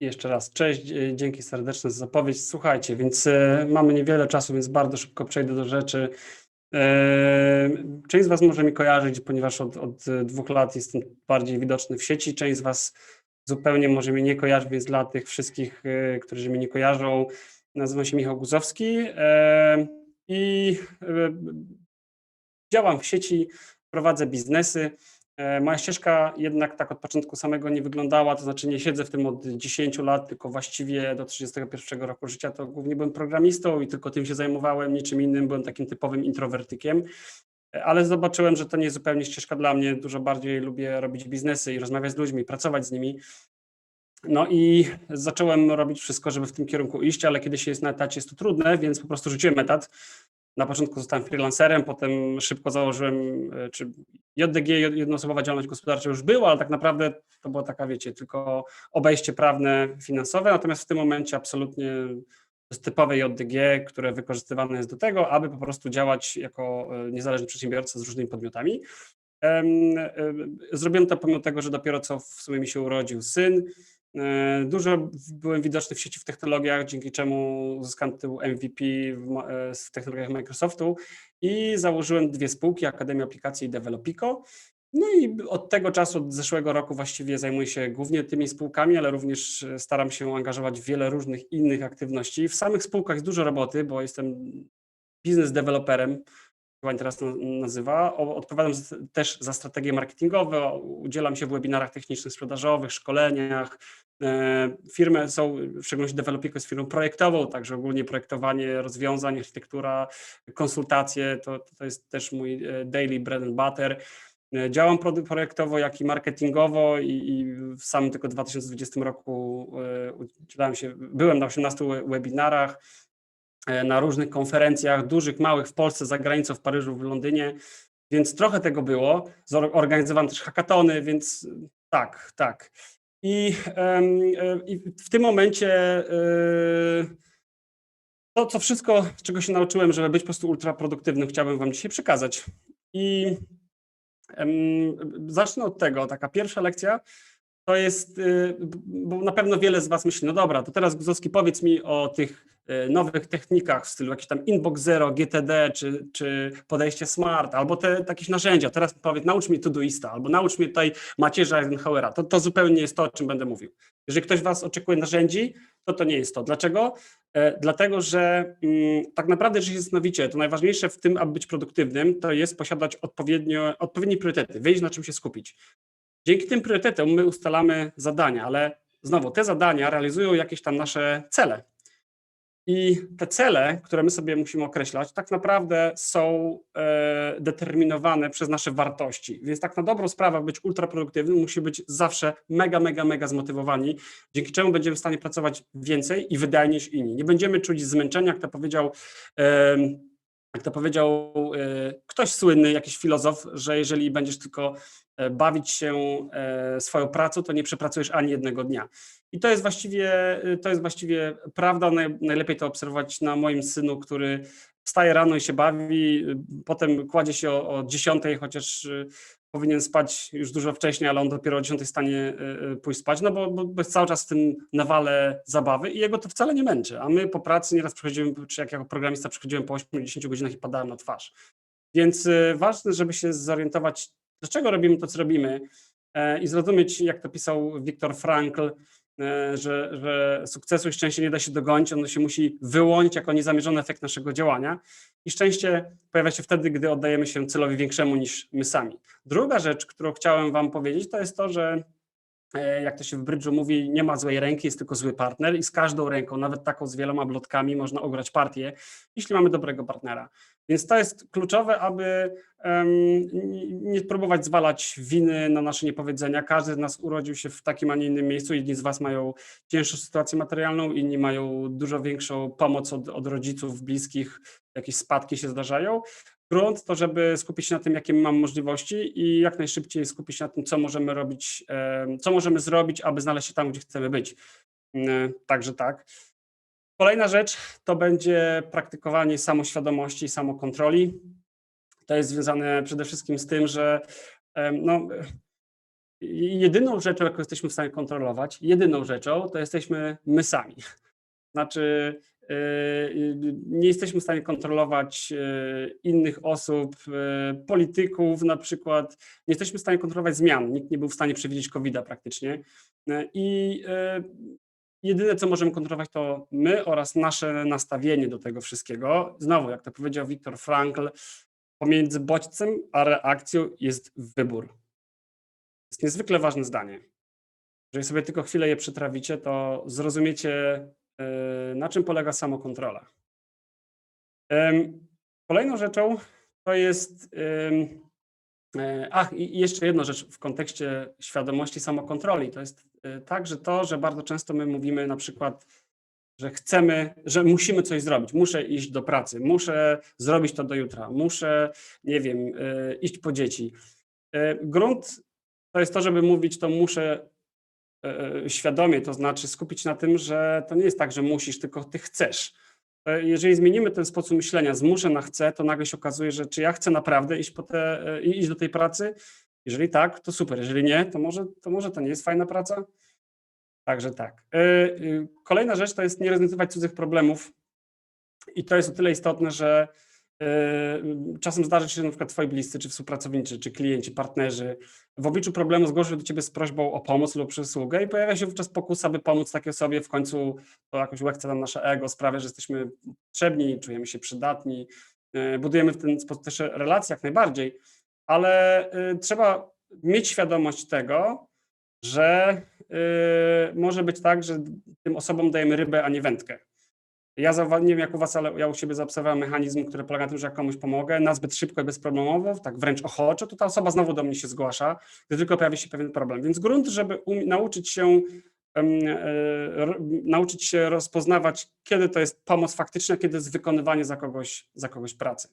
Jeszcze raz cześć, e, dzięki serdeczne za zapowiedź. Słuchajcie, więc e, mamy niewiele czasu, więc bardzo szybko przejdę do rzeczy. E, Część z Was może mi kojarzyć, ponieważ od, od dwóch lat jestem bardziej widoczny w sieci. Część z Was zupełnie może mnie nie kojarzy, więc dla tych wszystkich, którzy mnie nie kojarzą, nazywam się Michał Guzowski i działam w sieci, prowadzę biznesy. E, Moja ścieżka jednak tak od początku samego nie wyglądała, to znaczy nie siedzę w tym od 10 lat, tylko właściwie do 31 roku życia to głównie byłem programistą i tylko tym się zajmowałem, niczym innym, byłem takim typowym introwertykiem. E, Ale zobaczyłem, że to nie jest zupełnie ścieżka dla mnie. Dużo bardziej lubię robić biznesy i rozmawiać z ludźmi, pracować z nimi. No i zacząłem robić wszystko, żeby w tym kierunku iść, ale kiedy się jest na etacie, jest to trudne, więc po prostu rzuciłem etat. Na początku zostałem freelancerem, potem szybko założyłem, e, czy JDG, jednoosobowa działalność gospodarcza już była, ale tak naprawdę to była taka, wiecie, tylko obejście prawne, finansowe, natomiast w tym momencie absolutnie to jest typowe JDG, które wykorzystywane jest do tego, aby po prostu działać jako e, niezależny przedsiębiorca z różnymi podmiotami. E, Zrobiłem to pomimo tego, że dopiero co w sumie mi się urodził syn. E, Dużo byłem widoczny w sieci w technologiach, dzięki czemu uzyskałem tytuł MVP e, w technologiach Microsoftu i założyłem dwie spółki, Akademia Aplikacji i Developico. No i od tego czasu, od zeszłego roku właściwie zajmuję się głównie tymi spółkami, ale również e, staram się angażować w wiele różnych innych aktywności. W samych spółkach jest dużo roboty, bo jestem biznes deweloperem, chyba teraz nazywa. Odpowiadam też za strategie marketingowe, udzielam się w webinarach technicznych, sprzedażowych, szkoleniach. E, Firmy są, w szczególności Developico jest firmą projektową, także ogólnie projektowanie rozwiązań, architektura, konsultacje, to, to jest też mój e, daily bread and butter. E, Działam projektowo, jak i marketingowo i, i w samym tylko 2020 roku udzielałem się, byłem na 18 we- webinarach, na różnych konferencjach, dużych, małych w Polsce, za granicą, w Paryżu, w Londynie, więc trochę tego było. Zor- Organizowałem też hackatony, więc tak, tak. I, e, i w tym momencie y, to, co wszystko, czego się nauczyłem, żeby być po prostu ultraproduktywnym, chciałbym Wam dzisiaj przekazać. I zacznę od tego. Taka pierwsza lekcja to jest, y, bo na pewno wiele z Was myśli, no dobra, to teraz Guzowski powiedz mi o tych nowych technikach w stylu jakiś tam Inbox Zero, GTD, czy, czy podejście Smart, albo te jakieś narzędzia. Teraz powiedz, naucz mnie Todoista, albo naucz mnie tutaj macierza Eisenhowera. To, to zupełnie nie jest to, o czym będę mówił. Jeżeli ktoś Was oczekuje narzędzi, to to nie jest to. Dlaczego? E, Dlatego, że mm, tak naprawdę, jeżeli się zastanowicie, to najważniejsze w tym, aby być produktywnym, to jest posiadać odpowiednio, odpowiednie priorytety, wiedzieć na czym się skupić. Dzięki tym priorytetom my ustalamy zadania, ale znowu te zadania realizują jakieś tam nasze cele. I te cele, które my sobie musimy określać, tak naprawdę są e, determinowane przez nasze wartości. Więc tak na dobrą sprawę, być ultraproduktywnym, musi być zawsze mega, mega, mega zmotywowani, dzięki czemu będziemy w stanie pracować więcej i wydajniej niż inni. Nie będziemy czuć zmęczenia, jak to powiedział jak to powiedział e, ktoś słynny, jakiś filozof, że jeżeli będziesz tylko e, bawić się swoją pracą, to nie przepracujesz ani jednego dnia. I to jest właściwie, e, to jest właściwie prawda. Naj- Najlepiej to obserwować na moim synu, który wstaje rano i się bawi, e, potem kładzie się o, o 10, chociaż e, powinien spać już dużo wcześniej, ale on dopiero o 10 stanie pójść spać, no bo, bo, cały czas w tym nawale zabawy i jego to wcale nie męczy. A my po pracy nieraz przychodzimy, czy jak jako programista przychodziłem po 8-10 godzinach i padałem na twarz. Więc ważne, żeby się zorientować, dlaczego robimy to, co robimy e, i zrozumieć, jak to pisał Viktor Frankl, że, że sukcesu i szczęście nie da się dogonić, ono się musi wyłonić jako niezamierzony efekt naszego działania. I szczęście pojawia się wtedy, gdy oddajemy się celowi większemu niż my sami. Druga rzecz, którą chciałem Wam powiedzieć, to jest to, że e, jak to się w brydżu mówi, nie ma złej ręki, jest tylko zły partner i z każdą ręką, nawet taką z wieloma blotkami, można ograć partię, jeśli mamy dobrego partnera. Więc to jest kluczowe, aby nie próbować zwalać winy na nasze niepowiedzenia. Każdy z nas urodził się w takim, a nie innym miejscu. Jedni z Was mają cięższą sytuację materialną, inni mają dużo większą pomoc od, od rodziców, bliskich, jakieś spadki się zdarzają. Grunt to, żeby skupić się na tym, jakie mam możliwości i jak najszybciej skupić się na tym, co możemy robić, co możemy zrobić, aby znaleźć się tam, gdzie chcemy być. Także tak. Kolejna rzecz to będzie praktykowanie samoświadomości i samokontroli. To jest związane przede wszystkim z tym, że no, jedyną rzeczą, jaką jesteśmy w stanie kontrolować, jedyną rzeczą, to jesteśmy my sami. Znaczy, yy, nie jesteśmy w stanie kontrolować yy, innych osób, yy, polityków na przykład. Nie jesteśmy w stanie kontrolować zmian. Nikt nie był w stanie przewidzieć COVID-a praktycznie. I jedyne, co możemy kontrolować, to my oraz nasze nastawienie do tego wszystkiego. Znowu, jak to powiedział Viktor Frankl, pomiędzy bodźcem a reakcją jest wybór. To jest niezwykle ważne zdanie. Jeżeli sobie tylko chwilę je przytrawicie, to zrozumiecie, yy, na czym polega samokontrola. Kolejną rzeczą to jest. e, Ach, i jeszcze jedna rzecz w kontekście świadomości samokontroli. To jest także to, że bardzo często my mówimy na przykład, że chcemy, że musimy coś zrobić. Muszę iść do pracy, muszę zrobić to do jutra, muszę, nie wiem, y, iść po dzieci. Y, Grunt to jest to, żeby mówić, to muszę świadomie, to znaczy skupić na tym, że to nie jest tak, że musisz, tylko ty chcesz. Jeżeli zmienimy ten sposób myślenia z muszę na chcę, to nagle się okazuje, że czy ja chcę naprawdę iść, po te, iść do tej pracy? Jeżeli tak, to super. Jeżeli nie, to może to, może to nie jest fajna praca? Także tak. E, y, Kolejna rzecz to jest nie rozwiązywać cudzych problemów. I to jest o tyle istotne, że e, czasem zdarzy się, że na przykład twoi bliscy, czy współpracownicy, czy klienci, partnerzy w obliczu problemu zgłoszą do ciebie z prośbą o pomoc lub przysługę i pojawia się wówczas pokusa, by pomóc takiej osobie. W końcu to jakoś łechce nam nasze ego, sprawia, że jesteśmy potrzebni, czujemy się przydatni. e, Budujemy w ten sposób też relacje jak najbardziej, ale e, trzeba mieć świadomość tego, że e, może być tak, że tym osobom dajemy rybę, a nie wędkę. Ja nie wiem jak u was, ale ja u siebie zaobserwowałem mechanizm, który polega na tym, że jak komuś pomogę, nazbyt szybko i bezproblemowo, tak wręcz ochoczo, to ta osoba znowu do mnie się zgłasza, gdy tylko pojawi się pewien problem. Więc grunt, żeby nauczyć się e, nauczyć się rozpoznawać, kiedy to jest pomoc faktyczna, kiedy jest wykonywanie za kogoś, za kogoś pracy.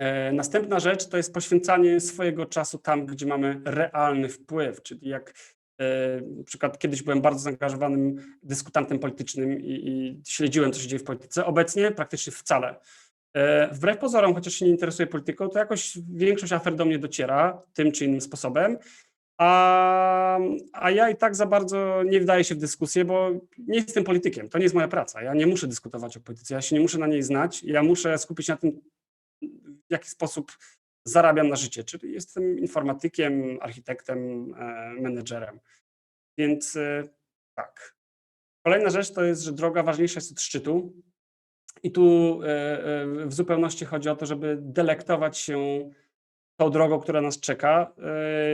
E, Następna rzecz to jest poświęcanie swojego czasu tam, gdzie mamy realny wpływ, czyli jak e, na przykład kiedyś byłem bardzo zaangażowanym dyskutantem politycznym i, i śledziłem, co się dzieje w polityce. Obecnie praktycznie wcale. E, Wbrew pozorom, chociaż się nie interesuję polityką, to jakoś większość afer do mnie dociera tym czy innym sposobem. A, a ja i tak za bardzo nie wdaję się w dyskusję, bo nie jestem politykiem. To nie jest moja praca. Ja nie muszę dyskutować o polityce. Ja się nie muszę na niej znać. Ja muszę skupić na tym, w jaki sposób zarabiam na życie. Czyli jestem informatykiem, architektem, e, menedżerem. Więc e, tak. Kolejna rzecz to jest, że droga ważniejsza jest od szczytu. I tu e, w zupełności chodzi o to, żeby delektować się tą drogą, która nas czeka.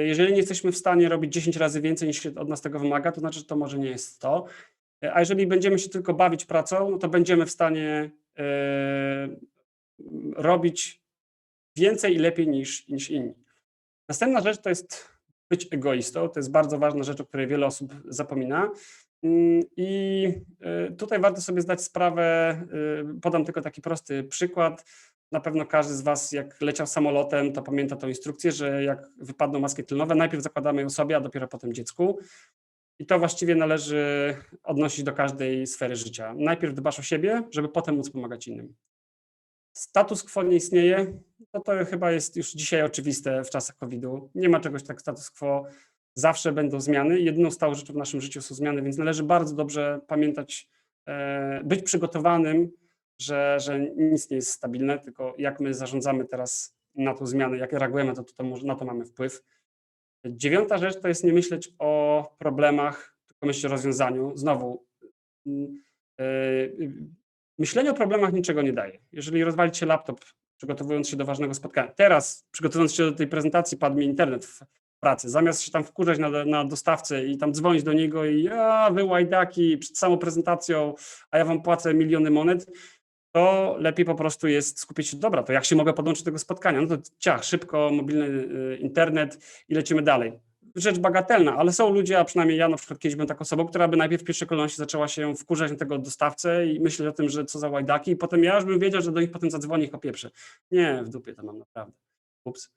Jeżeli nie jesteśmy w stanie robić 10 razy więcej niż się od nas tego wymaga, to znaczy, że to może nie jest to. A jeżeli będziemy się tylko bawić pracą, no to będziemy w stanie robić więcej i lepiej niż, niż inni. Następna rzecz to jest być egoistą. To jest bardzo ważna rzecz, o której wiele osób zapomina. Mm, I y, tutaj warto sobie zdać sprawę, y, podam tylko taki prosty przykład. Na pewno każdy z Was, jak leciał samolotem, to pamięta tą instrukcję, że jak wypadną maski tylnowe, najpierw zakładamy ją sobie, a dopiero potem dziecku. I to właściwie należy odnosić do każdej sfery życia. Najpierw dbasz o siebie, żeby potem móc pomagać innym. Status quo nie istnieje, no to chyba jest już dzisiaj oczywiste w czasach COVID-u. Nie ma czegoś tak status quo. Zawsze będą zmiany. Jedyną stałą rzeczą w naszym życiu są zmiany, więc należy bardzo dobrze pamiętać, e, być przygotowanym, że, że nic nie jest stabilne, tylko jak my zarządzamy teraz na tą zmianę, jak reagujemy, to, to na to mamy wpływ. Dziewiąta rzecz to jest nie myśleć o problemach, tylko myśleć o rozwiązaniu. Znowu, mm, e, myślenie o problemach niczego nie daje. Jeżeli rozwali się laptop, przygotowując się do ważnego spotkania, teraz przygotowując się do tej prezentacji, padł mi internet w pracy, zamiast się tam wkurzać na, na dostawcę i tam dzwonić do niego i a wy łajdaki przed samą prezentacją, a ja wam płacę miliony monet, to lepiej po prostu jest skupić się, dobra, to jak się mogę podłączyć do tego spotkania? No to ciach, szybko, mobilny y, internet i lecimy dalej. Rzecz bagatelna, ale są ludzie, a przynajmniej ja na przykład kiedyś byłem taką osobą, która by najpierw w pierwszej kolejności zaczęła się wkurzać na tego dostawcę i myśleć o tym, że co za łajdaki i potem ja już bym wiedział, że do nich potem zadzwoni ich opieprzę. Nie, w dupie to mam naprawdę. Ups,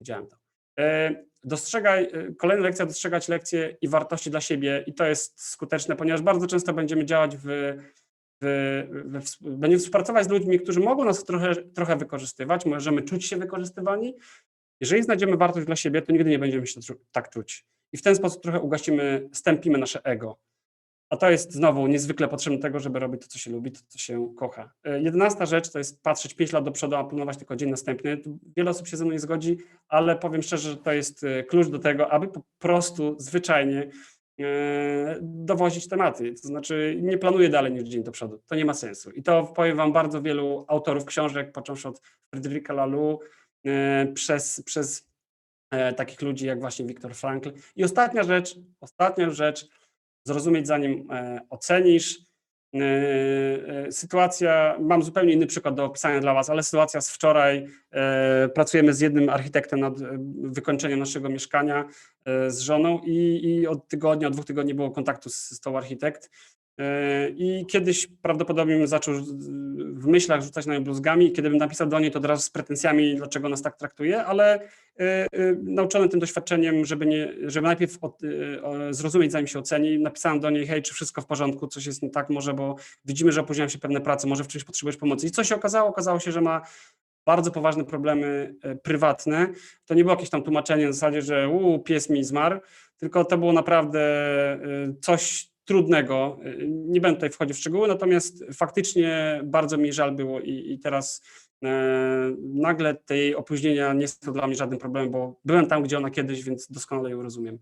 widziałem to. E, Dostrzegaj, e, kolejna lekcja, dostrzegać lekcje i wartości dla siebie i to jest skuteczne, ponieważ bardzo często będziemy działać w, będziemy współpracować z ludźmi, którzy mogą nas trochę, trochę wykorzystywać, możemy czuć się wykorzystywani, Jeżeli znajdziemy wartość dla siebie, to nigdy nie będziemy się tak czuć. I w ten sposób trochę ugasimy, stępimy nasze ego. A to jest znowu niezwykle potrzebne tego, żeby robić to, co się lubi, to, co się kocha. E, Jedenasta rzecz to jest patrzeć 5 lat do przodu, a planować tylko dzień następny. Wiele osób się ze mną nie zgodzi, ale powiem szczerze, że to jest e, klucz do tego, aby po prostu zwyczajnie e, dowozić tematy. To znaczy nie planuję dalej niż dzień do przodu. To nie ma sensu. I to powiem wam bardzo wielu autorów książek, począwszy od Fryderyka Laloux, e, przez, przez e, takich ludzi jak właśnie Viktor Frankl. I ostatnia rzecz, ostatnia rzecz, zrozumieć zanim e, ocenisz. E, e, Sytuacja, mam zupełnie inny przykład do opisania dla Was, ale sytuacja z wczoraj. e, Pracujemy z jednym architektem nad e, wykończeniem naszego mieszkania e, z żoną i, i od tygodnia, od dwóch tygodni było kontaktu z, z tą architekt. E, I kiedyś prawdopodobnie zaczął w myślach rzucać na nią bluzgami i kiedy bym napisał do niej, to od razu z pretensjami, dlaczego nas tak traktuje, ale e, e, nauczony tym doświadczeniem, żeby, nie, żeby najpierw od, zrozumieć, zanim się oceni, napisałem do niej, hej, czy wszystko w porządku, coś jest nie tak może, bo widzimy, że opóźniają się pewne prace, może w czymś potrzebujesz pomocy. I co się okazało? Okazało się, że ma bardzo poważne problemy prywatne. To nie było jakieś tam tłumaczenie na zasadzie, że u, pies mi zmarł, tylko to było naprawdę coś trudnego. E, Nie będę tutaj wchodził w szczegóły, natomiast faktycznie bardzo mi żal było i, i teraz e, nagle te jej opóźnienia nie są dla mnie żadnym problemem, bo byłem tam, gdzie ona kiedyś, więc doskonale ją rozumiem.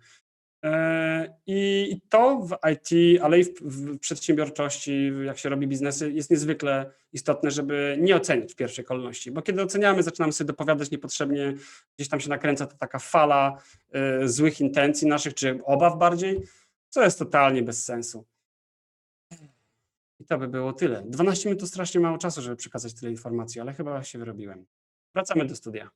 E, i to w IT, ale i w, w przedsiębiorczości, jak się robi biznesy, jest niezwykle istotne, żeby nie oceniać w pierwszej kolejności, bo kiedy oceniamy, zaczynamy sobie dopowiadać niepotrzebnie, gdzieś tam się nakręca ta taka fala e, złych intencji naszych, czy obaw bardziej, co jest totalnie bez sensu. I to by było tyle. 12 minut to strasznie mało czasu, żeby przekazać tyle informacji, ale chyba się wyrobiłem. Wracamy do studia.